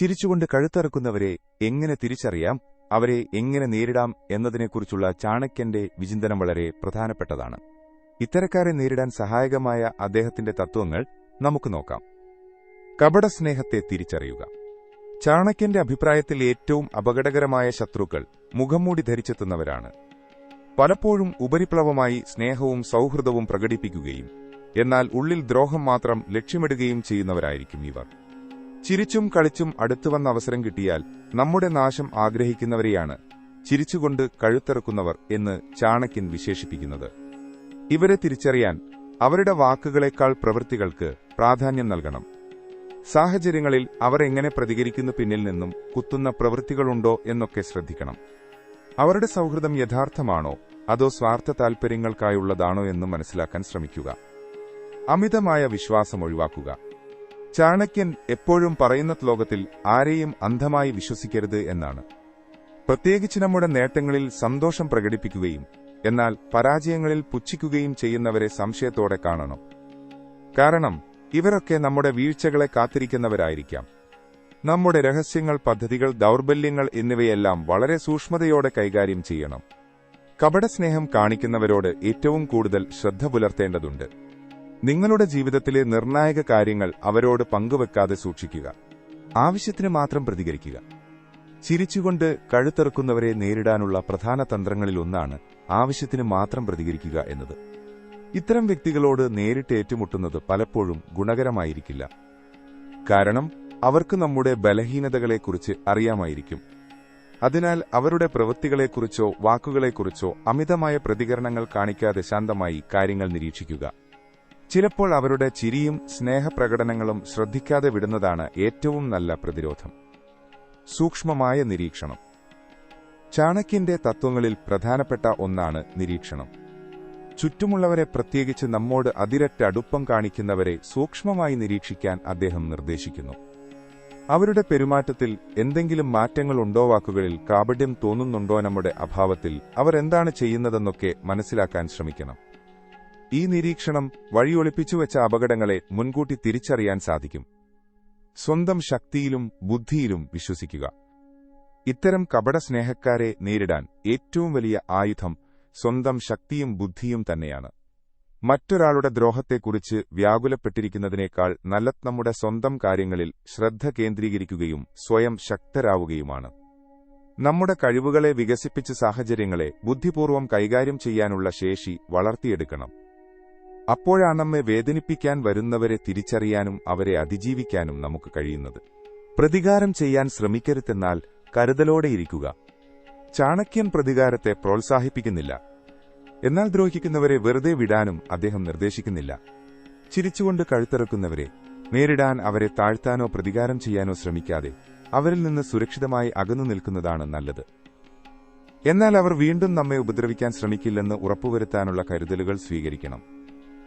ചിരിച്ചുകൊണ്ട് കഴുത്തറക്കുന്നവരെ എങ്ങനെ തിരിച്ചറിയാം? അവരെ എങ്ങനെ നേരിടാം എന്നതിനെക്കുറിച്ചുള്ള ചാണക്യന്റെ വിചിന്തനം വളരെ പ്രധാനപ്പെട്ടതാണ്. ഇത്തരക്കാരെ നേരിടാൻ സഹായകമായ അദ്ദേഹത്തിന്റെ തത്വങ്ങൾ നമുക്ക് നോക്കാം. കപടസ്നേഹത്തെ തിരിച്ചറിയുക. ചാണക്യന്റെ അഭിപ്രായത്തിൽ ഏറ്റവും അപകടകരമായ ശത്രുക്കൾ മുഖംമൂടി ധരിച്ചെത്തുന്നവരാണ്. പലപ്പോഴും ഉപരിപ്ലവമായി സ്നേഹവും സൗഹൃദവും പ്രകടിപ്പിക്കുകയും എന്നാൽ ഉള്ളിൽ ദ്രോഹം മാത്രം ലക്ഷ്യമിടുകയും ചെയ്യുന്നവരായിരിക്കും ഇവർ. ചിരിച്ചും കളിച്ചും അടുത്തുവന്ന അവസരം കിട്ടിയാൽ നമ്മുടെ നാശം ആഗ്രഹിക്കുന്നവരെയാണ് ചിരിച്ചുകൊണ്ട് കഴുത്തിറക്കുന്നവർ എന്ന് ചാണക്യൻ വിശേഷിപ്പിക്കുന്നത്. ഇവരെ തിരിച്ചറിയാൻ അവരുടെ വാക്കുകളെക്കാൾ പ്രവൃത്തികൾക്ക് പ്രാധാന്യം നൽകണം. സാഹചര്യങ്ങളിൽ അവർ എങ്ങനെ പ്രതികരിക്കുന്നു പിന്നിൽ നിന്നും കുത്തുന്ന പ്രവൃത്തികളുണ്ടോ എന്നൊക്കെ ശ്രദ്ധിക്കണം. അവരുടെ സൗഹൃദം യഥാർത്ഥമാണോ അതോ സ്വാർത്ഥ താൽപര്യങ്ങൾക്കായുള്ളതാണോ എന്ന് മനസ്സിലാക്കാൻ ശ്രമിക്കുക. അമിതമായ വിശ്വാസം ഒഴിവാക്കുക. ചാണക്യൻ എപ്പോഴും പറയുന്ന ലോകത്തിൽ ആരെയും അന്ധമായി വിശ്വസിക്കരുത് എന്നാണ്. പ്രത്യേകിച്ച് നമ്മുടെ നേട്ടങ്ങളിൽ സന്തോഷം പ്രകടിപ്പിക്കുകയും എന്നാൽ പരാജയങ്ങളിൽ പുച്ഛിക്കുകയും ചെയ്യുന്നവരെ സംശയത്തോടെ കാണണം. കാരണം ഇവരൊക്കെ നമ്മുടെ വീഴ്ചകളെ കാത്തിരിക്കുന്നവരായിരിക്കാം. നമ്മുടെ രഹസ്യങ്ങൾ പദ്ധതികൾ ദൗർബല്യങ്ങൾ എന്നിവയെല്ലാം വളരെ സൂക്ഷ്മതയോടെ കൈകാര്യം ചെയ്യണം. കപടസ്നേഹം കാണിക്കുന്നവരോട് ഏറ്റവും കൂടുതൽ ശ്രദ്ധ പുലർത്തേണ്ടതുണ്ട്. നിങ്ങളുടെ ജീവിതത്തിലെ നിർണായക കാര്യങ്ങൾ അവരോട് പങ്കുവെക്കാതെ സൂക്ഷിക്കുക. ആവശ്യത്തിന് മാത്രം പ്രതികരിക്കുക. ചിരിച്ചുകൊണ്ട് കഴുത്തിറക്കുന്നവരെ നേരിടാനുള്ള പ്രധാന തന്ത്രങ്ങളിലൊന്നാണ് ആവശ്യത്തിന് മാത്രം പ്രതികരിക്കുക എന്നത്. ഇത്തരം വ്യക്തികളോട് നേരിട്ട് ഏറ്റുമുട്ടുന്നത് പലപ്പോഴും ഗുണകരമായിരിക്കില്ല. കാരണം അവർക്ക് നമ്മുടെ ബലഹീനതകളെക്കുറിച്ച് അറിയാമായിരിക്കും. അതിനാൽ അവരുടെ പ്രവൃത്തികളെക്കുറിച്ചോ വാക്കുകളെക്കുറിച്ചോ അമിതമായ പ്രതികരണങ്ങൾ കാണിക്കാതെ ശാന്തമായി കാര്യങ്ങൾ നിരീക്ഷിക്കുക. ചിലപ്പോൾ അവരുടെ ചിരിയും സ്നേഹപ്രകടനങ്ങളും ശ്രദ്ധിക്കാതെ വിടുന്നതാണ് ഏറ്റവും നല്ല പ്രതിരോധം. സൂക്ഷ്മമായ നിരീക്ഷണം. ചാണക്യന്റെ തത്വങ്ങളിൽ പ്രധാനപ്പെട്ട ഒന്നാണ് നിരീക്ഷണം. ചുറ്റുമുള്ളവരെ പ്രത്യേകിച്ച് നമ്മോട് അതിരറ്റ അടുപ്പം കാണിക്കുന്നവരെ സൂക്ഷ്മമായി നിരീക്ഷിക്കാൻ അദ്ദേഹം നിർദ്ദേശിക്കുന്നു. അവരുടെ പെരുമാറ്റത്തിൽ എന്തെങ്കിലും മാറ്റങ്ങൾ ഉണ്ടോ വാക്കുകളിൽ കാപട്യം തോന്നുന്നുണ്ടോ നമ്മുടെ അഭാവത്തിൽ അവർ എന്താണ് ചെയ്യുന്നതെന്നൊക്കെ മനസ്സിലാക്കാൻ ശ്രമിക്കണം. ഈ നിരീക്ഷണം വഴിയൊളിപ്പിച്ചു വെച്ച അപകടങ്ങളെ മുൻകൂട്ടി തിരിച്ചറിയാൻ സാധിക്കും. സ്വന്തം ശക്തിയിലും ബുദ്ധിയിലും വിശ്വസിക്കുക. ഇത്തരം കപട സ്നേഹക്കാരെ നേരിടാൻ ഏറ്റവും വലിയ ആയുധം സ്വന്തം ശക്തിയും ബുദ്ധിയും തന്നെയാണ്. മറ്റൊരാളുടെ ദ്രോഹത്തെക്കുറിച്ച് വ്യാകുലപ്പെട്ടിരിക്കുന്നതിനേക്കാൾ നല്ലത് നമ്മുടെ സ്വന്തം കാര്യങ്ങളിൽ ശ്രദ്ധ കേന്ദ്രീകരിക്കുകയും സ്വയം ശക്തരാവുകയുമാണ്. നമ്മുടെ കഴിവുകളെ വികസിപ്പിച്ച് സാഹചര്യങ്ങളെ ബുദ്ധിപൂർവം കൈകാര്യം ചെയ്യാനുള്ള ശേഷി വളർത്തിയെടുക്കണം. അപ്പോഴാണ് നമ്മെ വേദനിപ്പിക്കാൻ വരുന്നവരെ തിരിച്ചറിയാനും അവരെ അതിജീവിക്കാനും നമുക്ക് കഴിയുന്നത്. പ്രതികാരം ചെയ്യാൻ ശ്രമിക്കരുതെന്നാൽ കരുതലോടെയിരിക്കുക ചാണക്യൻ പ്രതികാരത്തെ പ്രോത്സാഹിപ്പിക്കുന്നില്ല. എന്നാൽ ദ്രോഹിക്കുന്നവരെ വെറുതെ വിടാനും അദ്ദേഹം നിർദ്ദേശിക്കുന്നില്ല. ചിരിച്ചുകൊണ്ട് കഴുത്തിറക്കുന്നവരെ നേരിടാൻ അവരെ താഴ്ത്താനോ പ്രതികാരം ചെയ്യാനോ ശ്രമിക്കാതെ അവരിൽ നിന്ന് സുരക്ഷിതമായി അകന്നു നിൽക്കുന്നതാണ് നല്ലത്. എന്നാൽ അവർ വീണ്ടും നമ്മെ ഉപദ്രവിക്കാൻ ശ്രമിക്കില്ലെന്ന് ഉറപ്പുവരുത്താനുള്ള കരുതലുകൾ സ്വീകരിക്കണം.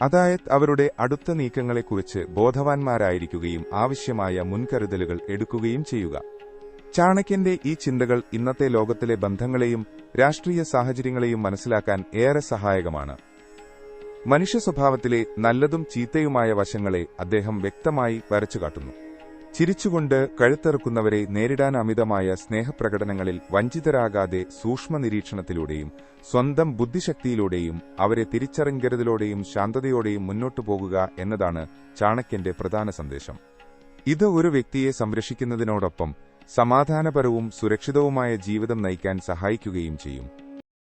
അതായത് അവരുടെ അടുത്ത നീക്കങ്ങളെക്കുറിച്ച് ബോധവാന്മാരായിരിക്കുകയും ആവശ്യമായ മുൻകരുതലുകൾ എടുക്കുകയും ചെയ്യുക. ചാണക്യന്റെ ഈ ചിന്തകൾ ഇന്നത്തെ ലോകത്തിലെ ബന്ധങ്ങളെയും രാഷ്ട്രീയ സാഹചര്യങ്ങളെയും മനസ്സിലാക്കാൻ ഏറെ സഹായകമാണ്. മനുഷ്യ സ്വഭാവത്തിലെ നല്ലതും ചീത്തയുമായ വശങ്ങളെ അദ്ദേഹം വ്യക്തമായി വരച്ചുകാട്ടുന്നു. ചിരിച്ചുകൊണ്ട് കഴുത്തിറക്കുന്നവരെ നേരിടാൻ അമിതമായ സ്നേഹപ്രകടനങ്ങളിൽ വഞ്ചിതരാകാതെ സൂക്ഷ്മ നിരീക്ഷണത്തിലൂടെയും സ്വന്തം ബുദ്ധിശക്തിയിലൂടെയും അവരെ തിരിച്ചറിഞ്ഞരുതലോടെയും ശാന്തതയോടെയും മുന്നോട്ടു പോകുക എന്നതാണ് ചാണക്യന്റെ പ്രധാന സന്ദേശം. ഇത് ഒരു വ്യക്തിയെ സംരക്ഷിക്കുന്നതിനോടൊപ്പം സമാധാനപരവും സുരക്ഷിതവുമായ ജീവിതം നയിക്കാൻ സഹായിക്കുകയും ചെയ്യും.